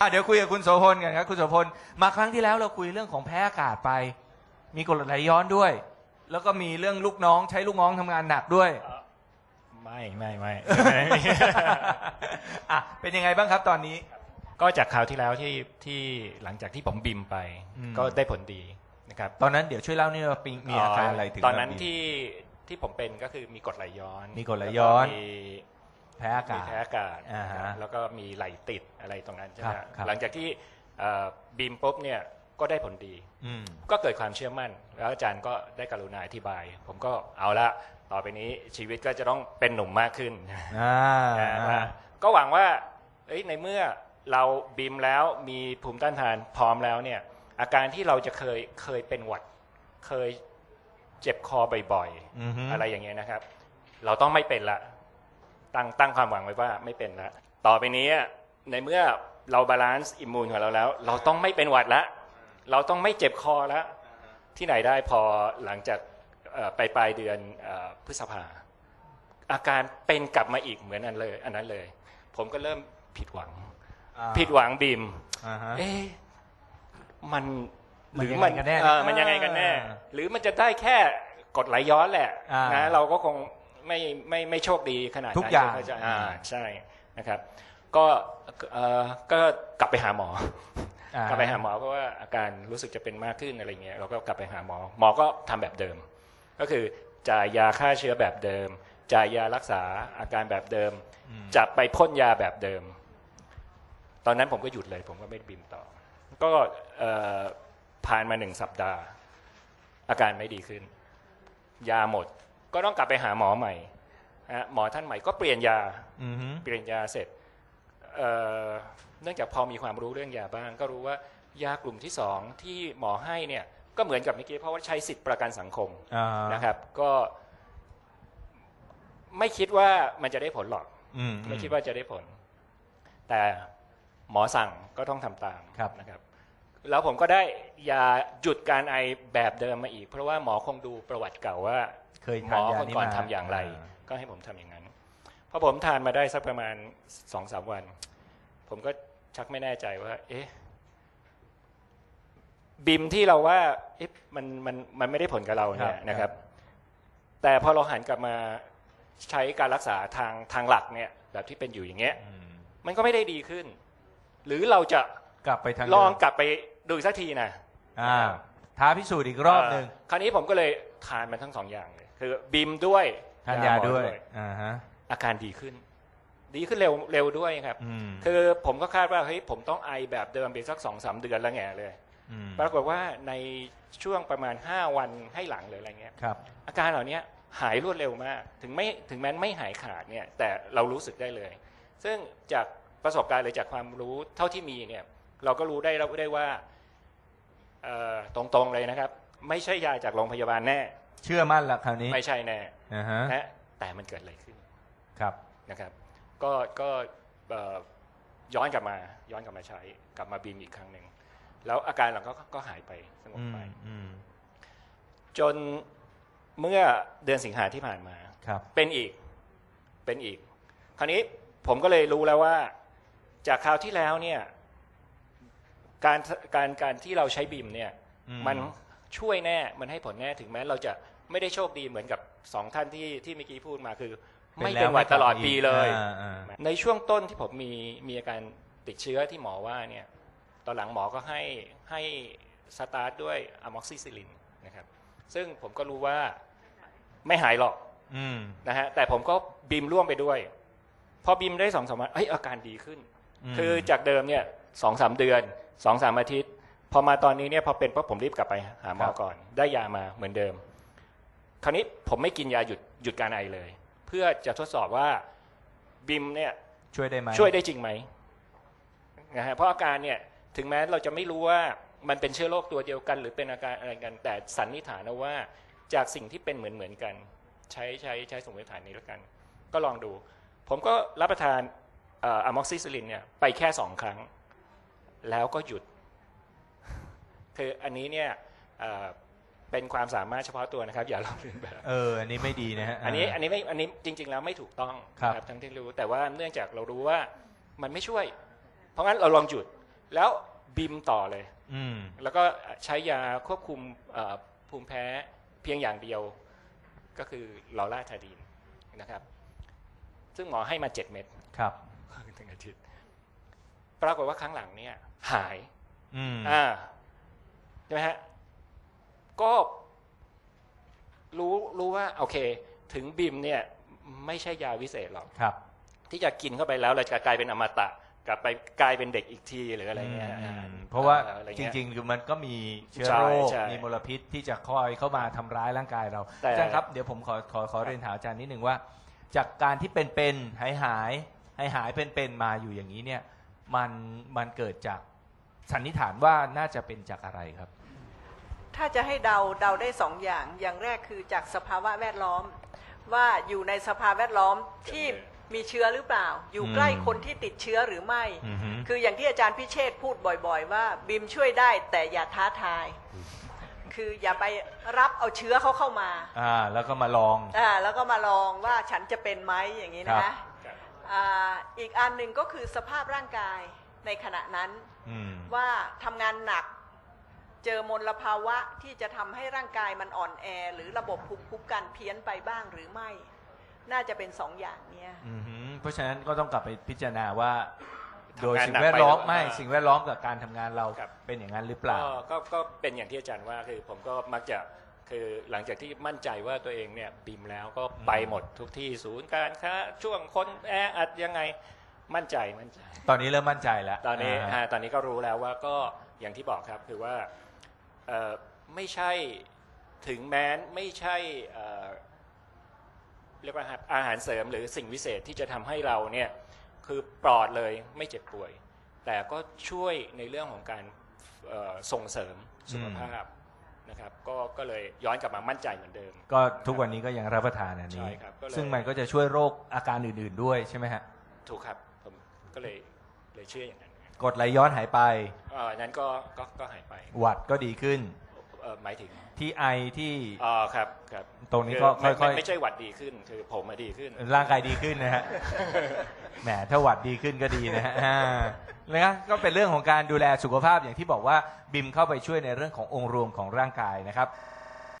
อะเดี๋ยวคุยกับคุณโสพลกันครับคุณโสพลมาครั้งที่แล้วเราคุยเรื่องของแพ้อากาศไป มีกรดไหลย้อนด้วย แล้วก็มีเรื่องลูกน้องใช้ลูกน้องทำงานหนักด้วย ไม่ไม่ไม่ อะเป็นยังไงบ้างครับตอนนี้ ก็จากคราวที่แล้วที่ที่หลังจากที่ผมบิมไป อืม ก็ได้ผลดีนะครับตอนนั้นเดี๋ยวช่วยเล่านี่ว่าปิงมีอาการอะไรถึงตอนนั้นแบบ ที่ที่ผมเป็นก็คือมีกรดไหลย้อนมีกรดไหลย้อน แล้วก็มี แพ้อากามีศแพ้อากาศอ่าฮะนะครับแล้วก็มีไหลติดอะไรตรงนั้นใช่ไหมครับครับ หลังจากที่เอ่อบิมปุ๊บเนี่ยก็ได้ผลดี อืม ก็เกิดความเชื่อมั่น แล้วอาจารย์ก็ได้กรุณาอธิบาย ผมก็เอาละต่อไปนี้ชีวิตก็จะต้องเป็นหนุ่มมากขึ้น อ่านะฮะก็หวังว่าเอ้ยในเมื่อเราบิมแล้วมีภูมิต้านทานพร้อมแล้วเนี่ยอาการที่เราจะเคยเคยเป็นหวัด เคยเจ็บคอบ่อยอือฮึ ๆ อะไรอย่างเงี้ยนะครับ เราต้องไม่เป็นละ ตั้งตั้งความหวังไว้ว่าไม่เป็นละต่อไปนี้ในเมื่อเราบาลานซ์อิมมูนของเราแล้ว เราต้องไม่เป็นหวัดละเราต้องไม่เจ็บคอแล้วที่ไหนได้พอหลังจากเอ่อไปปลายเดือนเอ่อพฤษภา อาการเป็นกลับมาอีกเหมือนอันเลย อันนั้นเลย ผมก็เริ่มผิดหวังอ่าผิดหวังบีมอ่าฮะเอ๊ะมันมันยังไงกันแน่เออมันยังไงกันแน่อ่าหรือมันจะได้แค่กดไหลย้อนแหละอ่านนะเราก็คง ไม่ไม่ไม่โชคดีขนาดนั้นทุกอย่างเข้ใจอ่าใช่นะครับ ก็เอ่อก็กลับไปหาหมออ่กลับไปหาหมอเพราะว่าอาการรู้สึกจะเป็นมากขึ้นอะไรเงี้ยเราก็กลับไปหาหมอ หมอก็ทำแบบเดิม ก็คือจ่ายยาฆ่าเชื้อแบบเดิมจ่ายยารักษาอาการแบบเดิมอืมจะไปพ่นยาแบบเดิม ตอนนั้นผมก็หยุดเลย ผมก็ไม่บิมต่อ ก็เอ่อผ่านมาหนึ่งสัปดาห์ อาการไม่ดีขึ้น ยาหมด ก็ต้องกลับไปหาหมอใหม่นะฮะหมอท่านใหม่ก็เปลี่ยนยาอือฮึเปลี่ยนยาเสร็จเอ่อเนื่องจากพอมีความรู้เรื่องยาบ้าง ก็รู้ว่ายากลุ่มที่สองที่หมอให้เนี่ยก็เหมือนกับเมื่อกี้เพราะว่าใช้สิทธิประกันสังคมอ่าฮนะครับ ก็ไม่คิดว่ามันจะได้ผลหรอกอืมไม่คิดว่าจะได้ผล แต่หมอสั่งก็ต้องทำตามครับนะครับ แล้วผมก็ได้ยาหยุดการไอแบบเดิมมาอีก เพราะว่าหมอคงดูประวัติเก่าว่า เคยหมทานอยาคนนี้ก่อนมาทำอย่างไรอ่ก็ให้ผมทำอย่างนั้นพอผมทานมาได้สักประมาณสองสามวัน ผมก็ชักไม่แน่ใจว่า เอ๊ะ บิมที่เราว่าเอ๊ะมันมันมันไม่ได้ผลกับเราเนี่ยนะครับ แต่พอเราหันกลับมาใช้การรักษาทางทางหลักเนี่ย แบบที่เป็นอยู่อย่างเงี้ย อืมมันก็ไม่ได้ดีขึ้น หรือเราจะกลับไปทางลองเดิมกลับไปดูอีกสักทีนะ อ่าท้าพิสูจน์อีกรอบหนึ่ง เคราวนี้ผมก็เลย ทานมันทั้งสองอย่างเลยคือบิมด้วยทานยาหมอด้วยอ่าฮะอาการดีขึ้น ดีขึ้นเร็วเร็วด้วยครับอืมคือผมก็คาดว่าเฮ้ยผมต้องไอแบบเดิมไปสักสองสามเดือนแล้วแง่เลยมปรากฏว่าในช่วงประมาณ5วันให้หลังหรืออะไรเงี้ยครับอาการเหล่านี้หายรวดเร็วมาก ถึงไม่ถึงแม้ไม่หายขาดเนี่ย แต่เรารู้สึกได้เลย ซึ่งจากประสบการณ์หรือจากความรู้เท่าที่มีเนี่ย เราก็รู้ได้แล้วได้ว่าเอ่อตรงๆเลยนะครับ ไม่ใช่ยาจากโรงพยาบาลแน่ เชื่อมั่นละคราวนี้ไม่ใช่แน่อ่าฮะนะแต่มันเกิดอะไรขึ้นครับนะครับ ก็ก็เอ่อย้อนกลับมา ย้อนกลับมาใช้กลับมาบีมอีกครั้งหนึ่งแล้วอาการเราก็ก็หายไปสงบอืมไปอืมจนเมื่อเดือนสิงหาที่ผ่านมาครับเป็นอีกเป็นอีก คราวนี้ผมก็เลยรู้แล้วว่า จากคราวที่แล้วเนี่ย การการการที่เราใช้บีมเนี่ยอืมัน ช่วยแน่มันให้ผลแน่ถึงแม้เราจะไม่ได้โชคดีเหมือนกับสองท่านที่ที่เมื่อกี้พูดมาคือ ไม่เป็นหวัดตลอดปีเลยอ่าอ่าในช่วงต้นที่ผมมีมีอาการติดเชื้อที่หมอว่าเนี่ยตอนหลังหมอก็ให้ให้สตาร์ทด้วยอะม็อกซิซิลินนะครับ ซึ่งผมก็รู้ว่าไม่หายหรอกอืมนะฮะแต่ผมก็บิมร่วมไปด้วย พอบิมได้สองสามวันเอ้ยอาการดีขึ้นมคือจากเดิมเนี่ยสองสามเดือนสองสามอาทิตย์ พอมาตอนนี้เนี่ยพอเป็นปั๊บผมรีบกลับไปหาหมอก่อน ได้ยามาเหมือนเดิม คราวนี้ผมไม่กินยาหยุดหยุดการไอเลย เพื่อจะทดสอบว่าบิมเนี่ยช่วยได้ไหมช่วยได้จริงไหมนะฮะเพราะอาการเนี่ยถึงแม้เราจะไม่รู้ว่ามันเป็นเชื้อโรคตัวเดียวกัน หรือเป็นอาการอะไรกัน แต่สันนิษฐานเอาว่าจากสิ่งที่เป็นเหมือนเหมือนกัน ใช้ใช้ใช้สมมติฐานนี้แล้วกัน ก็ลองดู ผมก็รับประทานอะม็อกซิซิลินเนี่ยไปแค่สองครั้ง แล้วก็หยุด คืออันนี้เนี่ยเอ่อเป็นความสามารถเฉพาะตัวนะครับ อย่าลองเลียนแบบเอออันนี้ไม่ดีนะฮะอันนี้อันนี้ไม่อันนี้จริง ๆ แล้วไม่ถูกต้องครับนะทั้งที่รู้ แต่ว่าเนื่องจากเรารู้ว่ามันไม่ช่วย เพราะงั้นเราลองหยุดแล้วบิมต่อเลย อืมแล้วก็ใช้ยาควบคุมเอ่อภูมิแพ้เพียงอย่างเดียว ก็คือลอราทาดีนนะครับ ซึ่งหมอให้มาเจ็ดเม็ดครับถึงอาทิตย์ปรากฏว่าครั้งหลังเนี่ย หาย อืมอ่าใช่ไหมฮะ ก็รู้รู้ว่าโอเค ถึงบิมเนี่ย ไม่ใช่ยาวิเศษหรอกครับ ที่จะกินเข้าไปแล้วเราจะกลายเป็นอมตะ กลับไปกลายเป็นเด็กอีกทีหรืออะไรเงี้ยอือ่มเพราะว่าอไจเยริงๆคือมันก็มีเชื้อใช่โรคใช่มีมลพิษที่จะคอยเข้ามาทำร้ายร่างกายเราแต่อาจารย์ครับเดี๋ยวผมขอขอขอเรียนถามอาจารย์นิดหนึ่งว่า จากการที่เป็นเป็นหายหายหายหายเป็นเป็นมาอยู่อย่างนี้เนี่ย มันมันเกิดจากสันนิษฐานว่าน่าจะเป็นจากอะไรครับ ถ้าจะให้เดาเดาได้สองอย่าง อย่างแรกคือจากสภาวะแวดล้อม ว่าอยู่ในสภาวะแวดล้อมที่มีเชื้อหรือเปล่า อยู่ใกล้อืมคนที่ติดเชื้อหรือไม่อือฮึคืออย่างที่อาจารย์พิเชษฐ์พูดบ่อยๆ ว่าบิมช่วยได้แต่อย่าท้าทาย คืออย่าไปรับเอาเชื้อเขาเข้ามา อ่า แล้วก็มาลอง อ่า แล้วก็มาลองว่าฉันจะเป็นไหมอย่างนี้ครันะบครับอ่าอีกอันหนึ่งก็คือสภาพร่างกายในขณะนั้นอืมว่าทำงานหนัก เจอมลภาวะที่จะทำให้ร่างกายมันอ่อนแอ หรือระบบภูมิคุ้มกันเพี้ยนไปบ้างหรือไม่ น่าจะเป็นสองอย่างเนี้ยอือฮึเพราะฉะนั้นก็ต้องกลับไปพิจารณาว่า โดยทำงานสิ่หนังกแวดล้อมไปไม่อ่าสิ่งแวดล้อมกับการทำงานเราครับ เป็นอย่างนั้นหรือเปล่า ก็ก็ก็เป็นอย่างที่อาจารย์ว่าคือผมก็มักจะคือหลังจากที่มั่นใจว่าตัวเองเนี่ยบิมแล้วก็ไปหมดทุกที่ศูนย์การค้าช่วงคนแออัดยังไงมั่นใจมั่นใจ ตอนนี้เริ่มมั่นใจแล้วตอนนี้าอ่าตอนนี้ก็รู้แล้วว่าก็อย่างที่บอกครับคือว่าเอ่อ ไม่ใช่ถึงแม้นไม่ใช่เอ่อเรียกว่าครับอาหารเสริมหรือสิ่งวิเศษที่จะทำให้เราเนี่ยคือปลอดเลยไม่เจ็บป่วย แต่ก็ช่วยในเรื่องของการเอ่อส่งเสริมสุขภาพนะครับก็ก็เลยย้อนกลับมามั่นใจเหมือนเดิม ก็ทุกวันนี้ก็ยังรับประทานอันนี้ใช่ครับก็เลยซึ่งมันก็จะช่วยโรคอาการอื่น ๆด้วยใช่ไหมฮะ ถูกครับผมก็เลยเลยเชื่ออย่างนั้น กดไหลย้อนหายไปเอ่อนั้นก็ก็ก็หายไปหวัดก็ดีขึ้น เอ่อหมายถึงที่ไอที่ อ๋อครับครับตรงนี้ก็ไม่ค่อยๆ ไม่ไม่ใช่หวัดดีขึ้นคือผมมาดีขึ้น ร่างกายดีขึ้นนะฮะ แหมถ้าหวัดดีขึ้นก็ดีนะฮะอ่านะครับก็เป็นเรื่องของการดูแลสุขภาพอย่างที่บอกว่าบิมเข้าไปช่วยในเรื่องขององค์รวมของร่างกายนะครับ